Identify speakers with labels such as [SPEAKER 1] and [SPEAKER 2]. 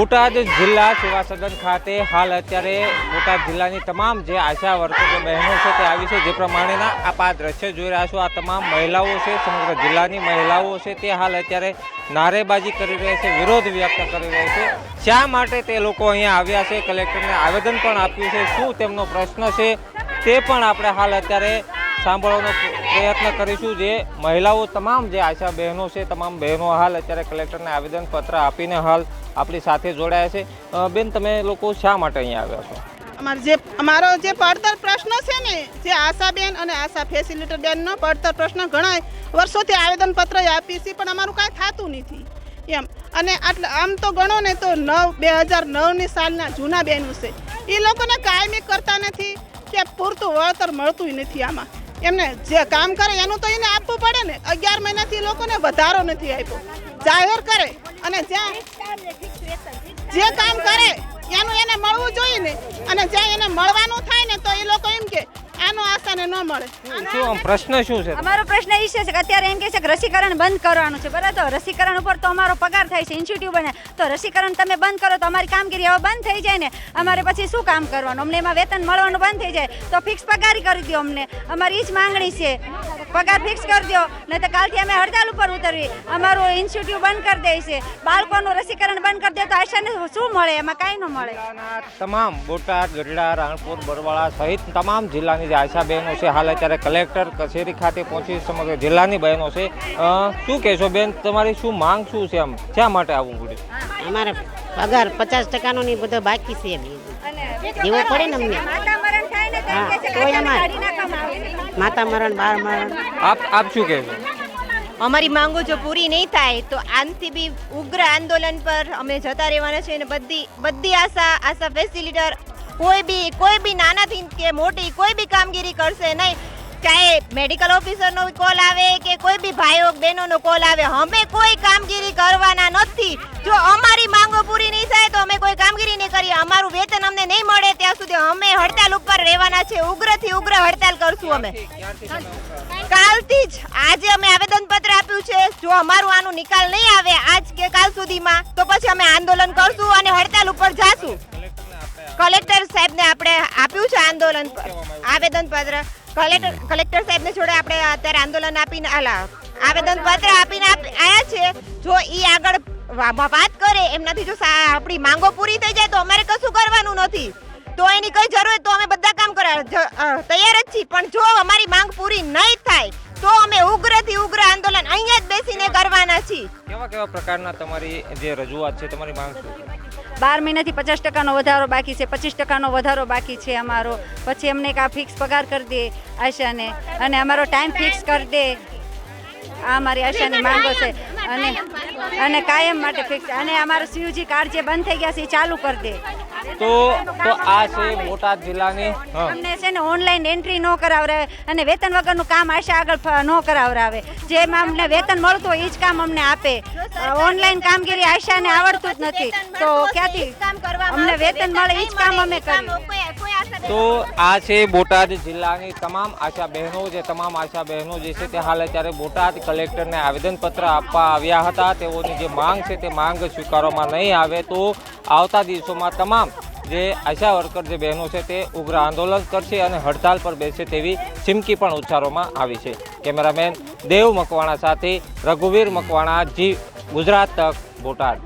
[SPEAKER 1] બોટાદ જિલ્લા સેવા સદન ખાતે હાલ અત્યારે બોટાદ જિલ્લાની તમામ જે આશા વર્કર બહેનો છે તે આવી છે. જે પ્રમાણેના આ દ્રશ્ય જોઈ રહ્યા છો, આ તમામ મહિલાઓ છે, સમગ્ર જિલ્લાની મહિલાઓ છે તે હાલ અત્યારે નારેબાજી કરી રહી છે, વિરોધ વ્યક્ત કરી રહી છે. શા માટે તે લોકો અહીંયા આવ્યા છે? કલેક્ટરને આવેદન પણ આપ્યું છે. શું તેમનો પ્રશ્ન છે? તે પણ આપણે હાલ અત્યારે સાંભળવાનો પ્રયત્ન કરીશું જે મહિલાઓ તમામ જે આશા બહેનો છે, તમામ બહેનો હાલ અત્યારે કલેક્ટરને આવેદનપત્ર આપીને હાલ આપણી સાથે જોડાયા છે. બેન, તમે લોકો શા માટે અહીંયા આવ્યા છો?
[SPEAKER 2] અમારો જે અમારો જે પડતર પ્રશ્ન છે ને, જે આશાબેન અને આશા ફેસિલિટર બેનનો પડતર પ્રશ્ન ઘણા વર્ષોથી આવેદનપત્ર આપી છે, પણ અમારું કાંઈ થતું નથી. એમ. અને આટલે, આમ તો ગણો ને તો નવ, બે હજાર નવની સાલના જૂના બેનું છે. એ લોકોને કાયમી કરતા નથી કે પૂરતું વળતર મળતું નથી આમાં. એમને જે કામ કરે એનું તો એને આપવું પડે ને. અગિયાર મહિનાથી લોકોને વધારો નથી આપ્યો. જાહેર કરે અને જ્યાં જે કામ કરે એનું એને મળવું જોઈએ ને. અને જ્યાં એને મળવાનું થાય ને તો એ લોકો એમ કે આનો આશાને ન મળે.
[SPEAKER 1] શું આમ પ્રશ્ન શું છે?
[SPEAKER 3] અમારો પ્રશ્ન એ છે કે અત્યારે એમ કહે છે કે રસીકરણ બંધ કરવાનું છે બરાબર? તો રસીકરણ ઉપર તો અમારો પગાર થાય છે ઇન્સ્ટિટ્યૂટ બને. તો રસીકરણ તમે બંધ કરો તો અમારી કામગીરી હવે બંધ થઈ જાય ને. અમારે પછી શું કામ કરવાનું? અમને એમાં વેતન મળવાનું બંધ થઈ જાય. તો ફિક્સ પગાર કરી દો અમને. અમારી એ જ માંગણી છે. પગાર ફિક્સ કરી દો નહીં તો કાલથી અમે હડતાલ ઉપર ઉતરવી. અમારું ઇન્સ્ટિટ્યૂટ બંધ કરી દે છે. બાળકોનું રસીકરણ બંધ કરી દે તો આશાને શું મળે? એમાં કાંઈ ન મળે.
[SPEAKER 1] તમામ બોટાદ ગઢડા રાણપુર બરવાળા સહિત તમામ જિલ્લાની જે આશા બહેનો છે હાલ અત્યારે કલેક્ટર કચેરી ખાતે પહોંચી સમગ્ર જિલ્લાની બહેનો છે. શું કહેશો બેન? તમારી શું માંગ શું છે આમ? શા માટે આવવું પડ્યું
[SPEAKER 4] અમારે પગાર પચાસ ટકાનો નહીં બધો બાકી છે દેવો પડે ને અમને.
[SPEAKER 3] માતા મરણ થાય ને તો
[SPEAKER 4] હા,
[SPEAKER 3] કહે છે કે
[SPEAKER 4] તોય
[SPEAKER 3] આશાને
[SPEAKER 4] અમારે. માતા મરણ બાર મરણ.
[SPEAKER 1] આપ આપ શું કહે
[SPEAKER 5] અમારી માંગો જો પૂરી નહીં થાય તો આનથી બી ઉગ્ર આંદોલન પર અમે જતા રહેવાના છે અને બધી બધી આશા આશા ફેસિલિટર કોઈ બી કોઈ બી નાનાથી કે મોટી કોઈ બી કામગીરી કરશે નહીં. ચાહે મેડિકલ ઓફિસરનો કોલ આવે કે કોઈ બી ભાઈઓ, બહેનોનો કોલ આવે, અમે કોઈ કામગીરી કરવાના નથી. જો અમારી માંગો પૂરી નહીં થાય તો અમે કોઈ કામગીરી નહીં કરીએ. અમારું વેતન અમને નહીં મળે ત્યાં સુધી અમે હડતાલ ઉપર રહેવાના છે ઉગ્રથી ઉગ્ર હડતાલ કરશું અમે. કાલથી જ આજે અમે આવેદનપત્ર આપ્યું છે. જો અમારું આનું નિકાલ નહીં આવે આજ કે કાલ સુધીમાં, તો પછી અમે આંદોલન કરશું અને હડતાલ ઉપર જાશું. કલેક્ટર સાહેબને આપણે આપ્યું છે આંદોલન આવેદનપત્ર. કલેક્ટર કલેક્ટર સાહેબને જોડે આપણે અત્યારે આંદોલન આપીને આલા આવેદનપત્ર આપીને આપ- આયા છે. જો ઈ આગળ વાત કરે એમનાથી જો આપણી માંગો પૂરી થઈ જાય તો અમારે કશું કરવાનું નથી. તો એની કઈ જરૂર તો અમે બધા કામ કરવા તૈયાર જ છીએ. પણ જો અમારી માંગ પૂરી નહીં અહીંયા જ બેસીને કરવાના છીએ
[SPEAKER 1] કેવા કેવા પ્રકારના તમારી જે રજૂઆત છે તમારી માંગ છે?
[SPEAKER 3] બાર મહિનાથી પચાસ ટકાનો વધારો બાકી છે પચીસ ટકાનો વધારો બાકી છે અમારો. પછી અમને આ ફિક્સ પગાર કરી દે આશાને અને અમારો ટાઈમ ફિક્સ કરી દે. આ અમારી આશાની માંગો છે. અને અને કાયમ માટે ફિક્સ અને અમારું સીયુજી કાર્ડ જે બંધ થઈ ગયા છે એ ચાલુ કરી દે.
[SPEAKER 1] તો તો આ છે બોટાદ જિલ્લાની.
[SPEAKER 3] અમને છે ને ઓનલાઈન એન્ટ્રી ન કરાવરાવે અને વેતન વગરનું કામ આશા આગળ ન કરાવરાવે. જેમાં અમને વેતન મળતું હોય એ જ કામ અમને આપે. ઓનલાઈન કામગીરી આશાને આવડતું જ નથી. તો ક્યાંથી? અમને વેતન મળે એ જ કામ અમે કરીએ.
[SPEAKER 1] તો આ છે બોટાદ જિલ્લાની તમામ આશા બહેનો, જે તમામ આશા બહેનો જે છે તે હાલ અત્યારે બોટાદ કલેક્ટરને આવેદનપત્ર આપવા આવ્યા હતા. તેઓની જે માંગ છે તે માંગ સ્વીકારવામાં નહીં આવે તો આવતા દિવસોમાં તમામ જે આશા વર્કર જે બહેનો છે તે ઉગ્ર આંદોલન કરશે અને હડતાલ પર બેસે તેવી ચીમકી પણ ઉચ્ચારવામાં આવી છે. કેમેરામેન દેવ મકવાણા સાથે રઘુવીર મકવાણા, જી ગુજરાત તક, બોટાદ.